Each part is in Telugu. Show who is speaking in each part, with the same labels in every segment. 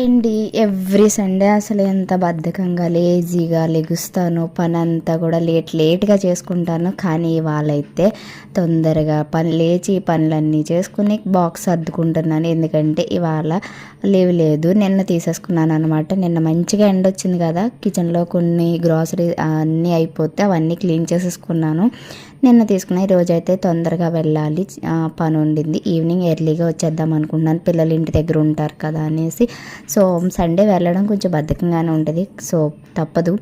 Speaker 1: హాయ్ ఎవ్రీ సండే అసలు ఎంత బద్ధకంగా లేజీగా లెగుస్తాను. పని అంతా కూడా లేట్ లేట్గా చేసుకుంటాను. కానీ ఇవాళైతే తొందరగా పని లేచి పనులన్నీ చేసుకుని బాక్స్ అద్దుకుంటున్నాను ఎందుకంటే ఇవాళ లీవ్ లేదు. నిన్న తీసేసుకున్నాను అనమాట నిన్న మంచిగా ఎండ వచ్చింది కదా. కిచెన్లో కొన్ని గ్రాసరీ అన్నీ అయిపోతే అవన్నీ క్లీన్ చేసేసుకున్నాను. నిన్న తీసుకున్న ఈరోజు అయితే తొందరగా వెళ్ళాలి. పని ఉండింది ఈవినింగ్ ఎర్లీగా వచ్చేద్దాం అనుకుంటున్నాను. పిల్లలు ఇంటి దగ్గర ఉంటారు కదా అనేసి సో సండే వెళ్ళడం కొంచెం బద్ధకంగానే ఉంటుంది. సో తప్పదు.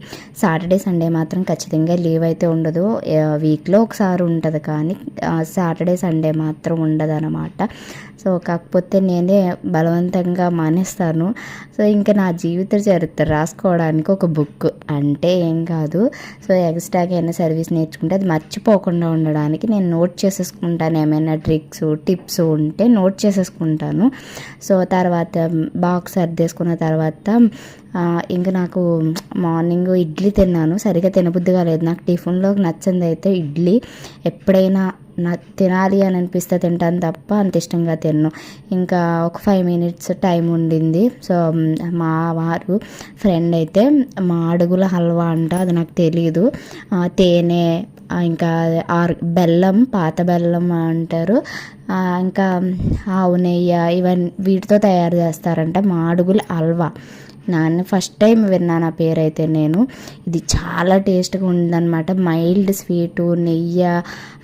Speaker 1: సాటర్డే సండే మాత్రం ఖచ్చితంగా లీవ్ అయితే ఉండదు. వీక్లో ఒకసారి ఉంటుంది కానీ సాటర్డే సండే మాత్రం ఉండదు అనమాట సో కాకపోతే నేనే బలవంతంగా మానేస్తాను. సో ఇంకా నా జీవిత చరిత్ర రాసుకోవడానికి ఒక బుక్ అంటే ఏం కాదు. సో ఎక్స్ట్రాగా ఏమైనా సర్వీస్ నేర్చుకుంటే అది మర్చిపోకుండా ఉండడానికి నేను నోట్ చేసేసుకుంటాను. ఏమైనా ట్రిక్స్ టిప్స్ ఉంటే నోట్ చేసేసుకుంటాను. సో తర్వాత బాక్స్ సర్దేసుకున్న తర్వాత ఇంకా నాకు మార్నింగ్ ఇడ్లీ తిన్నాను. సరిగా తినబుద్ధి కాలేదు నాకు టిఫిన్లో నచ్చింది అయితే ఇడ్లీ. ఎప్పుడైనా నా తినాలి అని అనిపిస్తే తింటాను తప్ప అంత ఇష్టంగా తిన్ను. ఇంకా ఒక ఫైవ్ మినిట్స్ టైం ఉండింది. సో మా వారు ఫ్రెండ్ అయితే మా అడుగుల హల్వా అంట అది నాకు తెలియదు తేనె ఇంకా ఆర్ బెల్లం పాత బెల్లం అంటారు. ఇంకా ఆవు నెయ్యి ఇవన్నీ వీటితో తయారు చేస్తారంట మాడుగుల హల్వా నాన్న ఫస్ట్ టైం విన్నాను ఆ పేరు అయితే నేను. ఇది చాలా టేస్ట్గా ఉందన్నమాట. మైల్డ్ స్వీటు నెయ్యి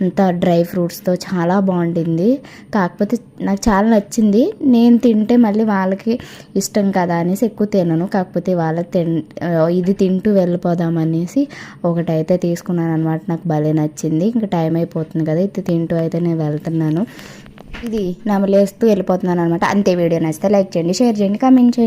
Speaker 1: అంతా డ్రై ఫ్రూట్స్తో చాలా బాగుంటుంది కాకపోతే నాకు చాలా నచ్చింది. నేను తింటే మళ్ళీ వాళ్ళకి ఇష్టం కదా అనేసి ఎక్కువ తినను. కాకపోతే వాళ్ళకి తిన్ ఇది తింటూ వెళ్ళిపోదాం అనేసి ఒకటైతే తీసుకున్నాను అనమాట నాకు భలే నచ్చింది. ఇంకా టైం అయిపోతుంది కదా ఇది తింటూ అయితే నేను వెళ్తున్నాను. ఇది నమలేస్తూ వెళ్ళిపోతున్నాను అనమాట అంతే వీడియో నచ్చితే లైక్ చేయండి షేర్ చేయండి కామెంట్ చేయండి.